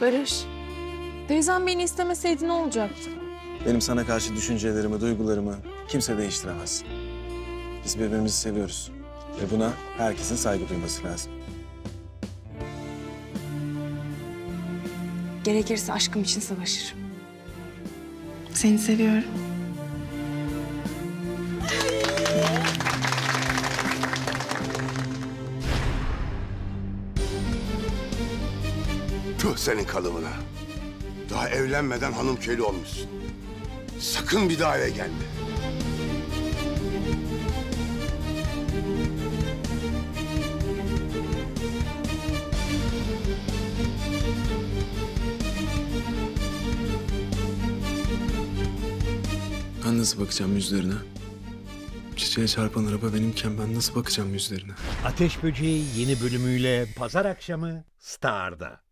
Barış, teyzem beni istemeseydi ne olacaktı? Benim sana karşı düşüncelerimi, duygularımı kimse değiştiremez. Biz birbirimizi seviyoruz. Ve buna herkesin saygı duyması lazım. Gerekirse aşkım için savaşırım. Seni seviyorum. Tüh senin kalıbına. Daha evlenmeden hanım köylü olmuşsun. Sakın bir daha eve gelme. Ben nasıl bakacağım yüzlerine? Çiçeğe çarpan araba benimken ben nasıl bakacağım yüzlerine? Ateş Böceği yeni bölümüyle pazar akşamı Star'da.